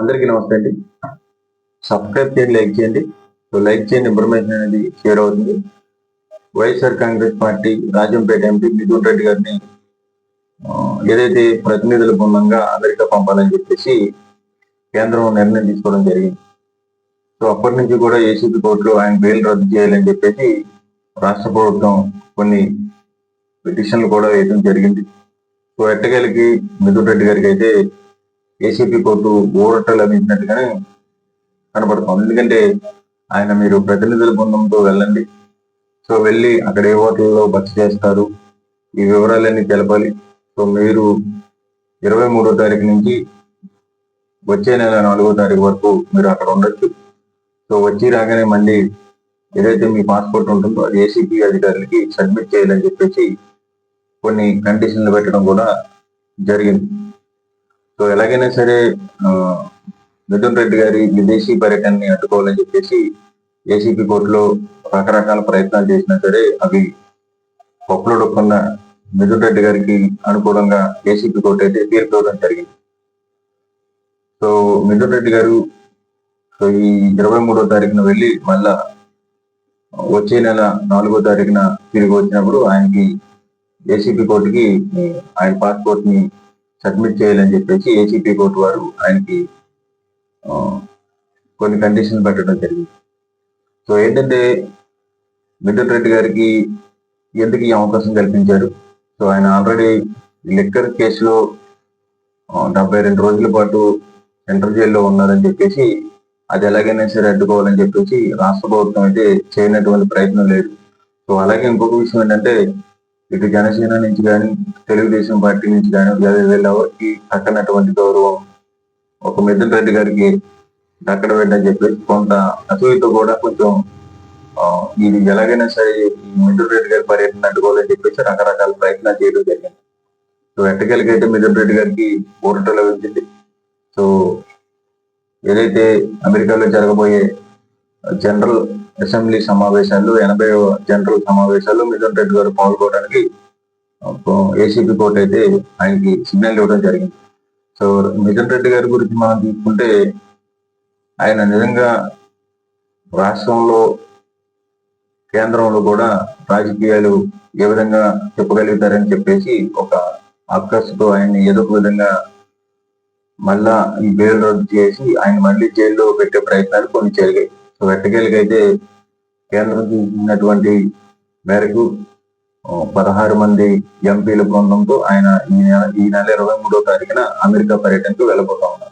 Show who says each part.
Speaker 1: అందరికీ నమస్తే అండి. సబ్స్క్రైబ్ చేయండి లైక్ చేయండి. సో లైక్ చేయండి ఇన్ఫర్మేషన్ అనేది షేర్ అవుతుంది. వైఎస్ఆర్ కాంగ్రెస్ పార్టీ రాజంపేట ఎంపీ మిథున్ రెడ్డి గారిని ఏదైతే ప్రతినిధుల బృందంగా అమెరికా పంపాలని చెప్పేసి కేంద్రం నిర్ణయం తీసుకోవడం జరిగింది. సో అప్పటి నుంచి కూడా ఏసీపీ కోర్టులో ఆయన బెయిల్ రద్దు చేయాలని చెప్పేసి రాష్ట్ర ప్రభుత్వం కొన్ని పిటిషన్లు కూడా వేయడం జరిగింది. సో ఎట్టగలికి మిథున్ రెడ్డి గారికి అయితే ఏసీపీ కోర్టు ఊరట లభించినట్టుగానే కనబడుతుంది ఎందుకంటే ఆయన మీరు ప్రతినిధుల బృందంతో వెళ్ళండి. సో వెళ్ళి అక్కడ ఏ హోటల్లో బస్ చేస్తారు ఈ వివరాలన్నీ తెలపాలి. సో మీరు ఇరవై మూడో తారీఖు నుంచి వచ్చే నెల నాలుగో తారీఖు వరకు మీరు అక్కడ ఉండొచ్చు. సో వచ్చి రాగానే మళ్ళీ ఏదైతే మీ పాస్పోర్ట్ ఉంటుందో అది ఏసీపీ అధికారులకి సబ్మిట్ చేయాలని చెప్పేసి కొన్ని కండిషన్లు పెట్టడం కూడా జరిగింది. సో ఎలాగైనా సరే మిథున్ రెడ్డి గారి విదేశీ పర్యటనని అడ్డుకోవాలని చెప్పేసి ఏసీపీ కోర్టులో రకరకాల ప్రయత్నాలు చేసినా సరే అవి పప్పులో డొక్కకుండా మిథున్ రెడ్డి గారికి అనుకూలంగా ఏసీపీ కోర్టు అయితే తీర్పు ఇవ్వడం జరిగింది. సో మిథున్ రెడ్డి గారు సో ఈ ఇరవై మూడో తారీఖున వెళ్ళి మళ్ళా వచ్చే నెల నాలుగో తారీఖున తిరిగి వచ్చినప్పుడు ఆయనకి ఏసీపీ కోర్టుకి ఆయన పాస్పోర్ట్ని సబ్మిట్ చేయాలని చెప్పేసి ఏసీపీ కోర్టు వారు ఆయనకి కొన్ని కండిషన్లు పెట్టడం జరిగింది. సో ఏంటంటే మిథున్ రెడ్డి గారికి ఎందుకు ఈ అవకాశం కల్పించారు? సో ఆయన ఆల్రెడీ లిక్కర్ కేసులో డెబ్బై రెండు రోజుల పాటు సెంట్రల్ జైల్లో ఉన్నారని చెప్పేసి అది ఎలాగైనా సరే అడ్డుకోవాలని చెప్పేసి రాష్ట్ర ప్రభుత్వం అయితే చేయనటువంటి ప్రయత్నం లేదు. సో అలాగే ఇంకొక విషయం ఏంటంటే ఇటు జనసేన నుంచి కానీ తెలుగుదేశం పార్టీ నుంచి కానీ వీళ్ళెవరికి దక్కనటువంటి గౌరవం ఒక మిథున్ రెడ్డి గారికి అక్కడ ఏంటని చెప్పేసి కొంత అసూయతో కూడా కొంచెం ఇది ఎలాగైనా సరే ఈ మిథున్ రెడ్డి గారి పర్యటన అడ్డుకోవాలని చెప్పేసి రకరకాల ప్రయత్నాలు చేయడం జరిగింది. సో ఎట్టకెలకైతే మిథున్ రెడ్డి గారికి ఊరటలో వచ్చింది. సో ఏదైతే అమెరికాలో జరగబోయే జనరల్ అసెంబ్లీ సమావేశాలు ఎనభై జనరల్ సమావేశాలు మిథున్ రెడ్డి గారు పాల్గొనడానికి ఏసీపీ కోర్టు అయితే ఆయనకి సిగ్నల్ ఇవ్వడం జరిగింది. సో మిథున్ రెడ్డి గారి గురించి మనం తీసుకుంటే ఆయన నిజంగా రాష్ట్రంలో కేంద్రంలో కూడా రాజకీయాలు ఏ విధంగా చెప్పగలుగుతారని చెప్పేసి ఒక అక్కసుతో ఆయన్ని ఏదో ఒక విధంగా మళ్ళా ఈ బెయిల్ రద్దు చేసి ఆయన మళ్ళీ జైల్లో పెట్టే ప్రయత్నాలు కొన్ని జరిగాయి. సో ఎట్టకేలకైతే కేంద్రం చూసినటువంటి మేరకు పదహారు మంది ఎంపీల బృందంతో ఆయన ఈ నెల ఈ నెల ఇరవై మూడో తారీఖున అమెరికా పర్యటనకు వెళ్ళబోతా ఉన్నారు.